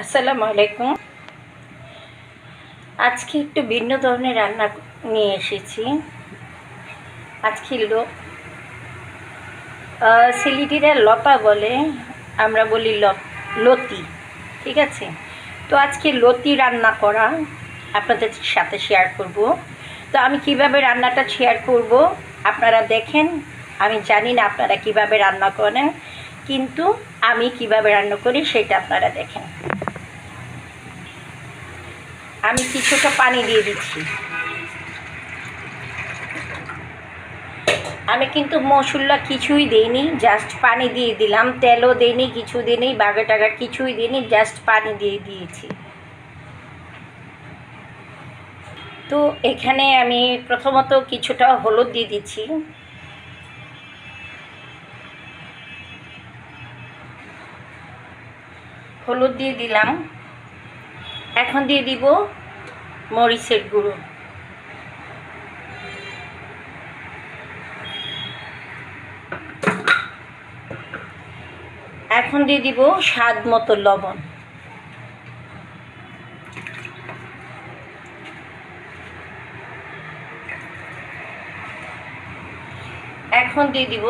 আসসালামু আলাইকুম আজকে একটু ভিন্ন ধরনের রান্না নিয়ে এসেছি। আজকে সিলেটিরা লতা বলে, আমরা বলি লতি, ঠিক আছে? তো আজকে লতি রান্না করা আপনাদের সাথে শেয়ার করব। তো আমি কীভাবে রান্নাটা শেয়ার করব আপনারা দেখেন। আমি জানি না আপনারা কীভাবে রান্না করেন, কিন্তু আমি কীভাবে রান্না করি সেটা আপনারা দেখেন। আমি কিছুটা পানি দিয়ে দিচ্ছি। আমি কিন্তু মশলা কিছুই দিইনি জাস্ট পানি দিয়ে দিলাম। তেলও দিইনি, কিছু দিইনি, বাগা টাগা কিছুই দিইনি জাস্ট পানি দিয়ে দিয়েছি। তো এখানে আমি প্রথমত কিছুটা হলুদ দিয়ে দিচ্ছি। হলুদ দিয়ে দিলাম। এখন দিয়ে দিব মরিচের গুঁড়ো। এখন দিয়ে দিব স্বাদ মতো লবণ। এখন দিয়ে দিব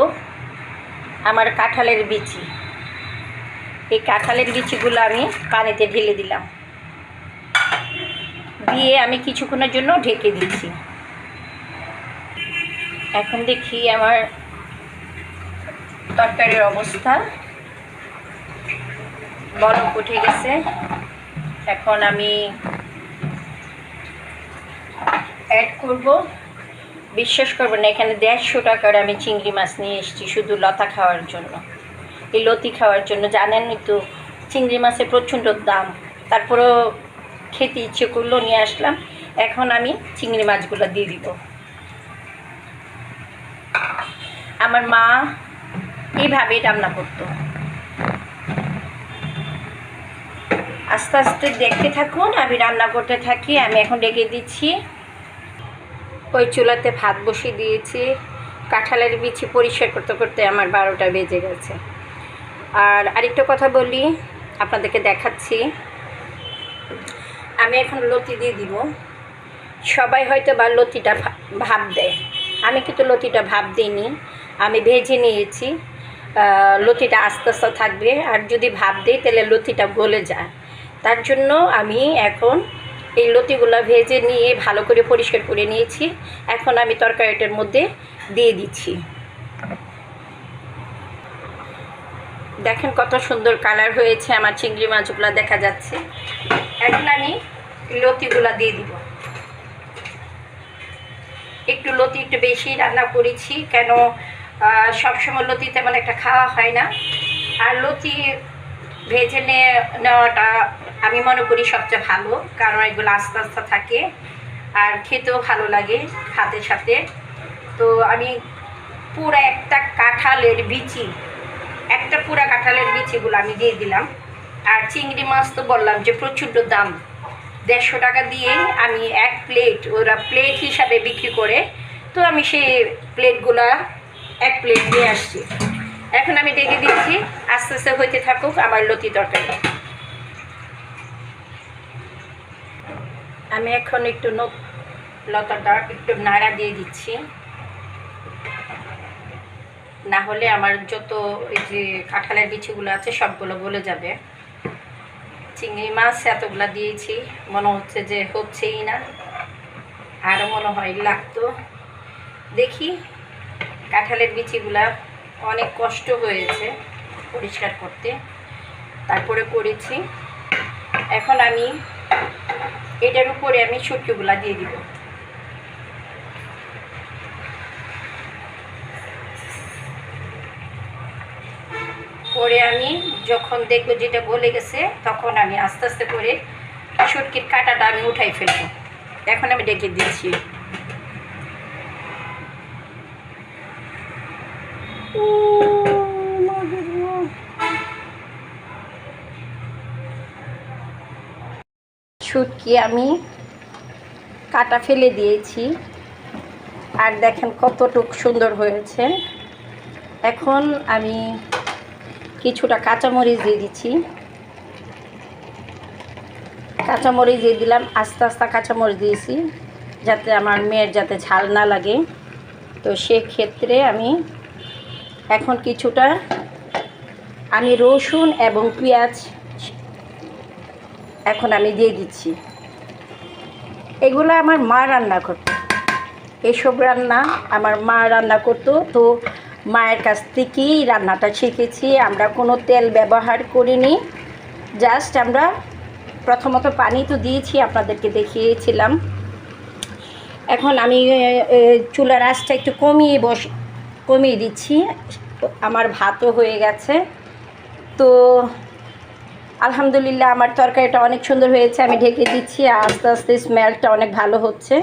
আমার কাঁঠালের বিচি। এই কাঁঠালের বিচিগুলো আমি পানিতে ঢেলে দিলাম। দিয়ে আমি কিছুক্ষণের জন্য ঢেকে দিচ্ছি এখন দেখি আমার তরকারির অবস্থা। বরফ উঠে গেছে। এখন আমি অ্যাড করব। বিশ্বাস করব না, এখানে দেড়শো টাকার আমি চিংড়ি মাছ নিয়ে এসেছি শুধু লতা খাওয়ার জন্য। এই লতি খাওয়ার জন্য। জানেনই তো, চিংড়ি মাছের প্রচণ্ড দাম। তারপরেও খেতে ইচ্ছে করল, নিয়ে আসলাম। এখন আমি চিংড়ি মাছগুলো দিয়ে দিব। আমার মা এইভাবেই রান্না করতো। আস্তে আস্তে দেখতে থাকুন, আমি রান্না করতে থাকি, আমি এখন ডেকে দিচ্ছি। ওই চুলাতে ভাত বসিয়ে দিয়েছি। কাঁঠালের বিচি পরিষ্কার করতে করতে আমার বারোটা বেজে গেছে। আর আরেকটা কথা বলি, আপনাদেরকে দেখাচ্ছি। আমি এখন লতি দিয়ে দিব। সবাই হয়তো বা লতিটা ভা- ভাপ দেয়। আমি কিন্তু লতিটা ভাব দিইনি। আমি ভেজে নিয়েছি। লতিটা আস্তে আস্তে থাকবে। আর যদি ভাব দিই, তাহলে লতিটা গলে যায়। তার জন্য আমি এখন এই লতিগুলো ভেজে নিয়ে ভালো করে পরিষ্কার করে নিয়েছি। এখন আমি তরকারিটার মধ্যে দিয়ে দিচ্ছি। দেখেন কত সুন্দর কালার হয়েছে আমার চিংড়ি মাছগুলো দেখা যাচ্ছে। এখন আমি লতিগুলা দিয়ে দিব। একটু লতি একটু বেশি রান্না করেছি, কেন সবসময় লতি তেমন একটা খাওয়া হয় না। আর লতি ভেজে নেওয়াটা আমি মনে করি সবচেয়ে ভালো, কারণ এগুলো আস্তে আস্তে থাকে আর খেতেও ভালো লাগে ভাতের সাথে। তো আমি পুরো একটা কাঁঠালের বিচি, একটা পুরা কাঁঠালের বিচিগুলো আমি দিয়ে দিলাম। আর চিংড়ি মাছ তো বললাম যে প্রচণ্ড দাম। দেড়শো টাকা দিয়ে আমি এক প্লেট ওরা প্লেট হিসাবে বিক্রি করে, তো আমি সেই প্লেটগুলা এক প্লেট নিয়ে আসছি। এখন আমি ডেকে দিচ্ছি, আস্তে আস্তে হইতে থাকুক আমার লতি তরকারি। আমি এখন একটু লতাটা একটু নাড়া দিয়ে দিচ্ছি। না হলে আমার যত এই যে কাঁঠালের বিচিগুলো আছে, সবগুলো গলে যাবে। চিংড়ি মাছ এতগুলা দিয়েছি। মনে হচ্ছে যে হচ্ছেই না। আরও মনে হয় লাগতো। দেখি, কাঁঠালের বিচিগুলা অনেক কষ্ট হয়েছে পরিষ্কার করতে। তারপরে করেছি। এখন আমি এটার উপরে আমি সবজিগুলা দিয়ে দিব। করে আমি যখন দেখব যেটা গলে গেছে, তখন আমি আস্তে আস্তে করে শুটকির কাঁটাটা আমি উঠাই ফেলব। এখন আমি ডেকে দিচ্ছি। শুটকি আমি কাটা ফেলে দিয়েছি। আর দেখেন কতটুক সুন্দর হয়েছে। এখন আমি কিছুটা কাঁচামরিচ দিয়ে দিচ্ছি। কাঁচামরিচ দিয়ে দিলাম, আস্তে আস্তে কাঁচামরিচ দিয়েছি, যাতে আমার মেয়ের যাতে ঝাল না লাগে। তো সেক্ষেত্রে আমি এখন কিছুটা, আমি রসুন এবং পেঁয়াজ এখন আমি দিয়ে দিচ্ছি। এগুলো আমার মা রান্না করতো। এসব রান্না আমার মা রান্না করতো, তো মায়ের কাছ থেকেই রান্নাটা শিখেছি। আমরা কোনো তেল ব্যবহার করিনি। জাস্ট আমরা প্রথমত পানি তো দিয়েছি, আপনাদেরকে দেখিয়েছিলাম। এখন আমি চুলার আঁচটা একটু কমিয়ে বস, কমিয়ে দিচ্ছি। আমার ভাতও হয়ে গেছে। তো আলহামদুলিল্লাহ আমার তরকারিটা অনেক সুন্দর হয়েছে, আমি ঢেকে দিচ্ছি। আস্তে আস্তে স্মেলটা অনেক ভালো হচ্ছে।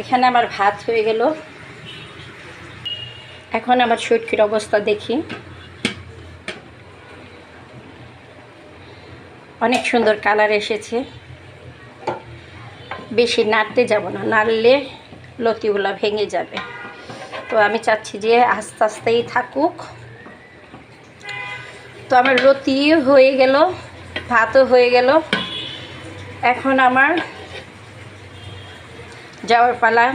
এখানে আমার ভাত হয়ে গেল। এখন আমার শুটকির অবস্থা দেখি। অনেক সুন্দর কালার এসেছে। বেশি নাড়তে যাব না, নাড়লে লতিগুলো ভেঙে যাবে। তো আমি চাচ্ছি যে আস্তে আস্তেই থাকুক। তো আমার লতি হয়ে গেল, ভাতও হয়ে গেল। এখন আমার যাওয়ার পালা।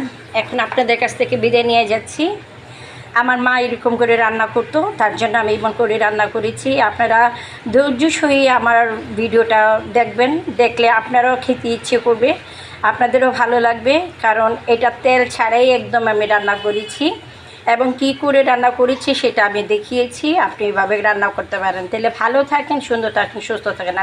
এখন আপনাদের কাছ থেকে বিদায় নিয়ে যাচ্ছি। আমার মা এরকম করে রান্না করতো, তার জন্য আমি এমন করে রান্না করেছি। আপনারা ধৈর্য সহি আমার ভিডিওটা দেখবেন, দেখলে আপনারাও খেতে ইচ্ছে করবে, আপনাদেরও ভালো লাগবে, কারণ এটা তেল ছাড়াই একদম আমি রান্না করেছি। এবং কি করে রান্না করেছি সেটা আমি দেখিয়েছি, আপনি এভাবে রান্না করতে পারেন। তাহলে ভালো থাকেন, সুন্দর থাকেন, সুস্থ থাকেন।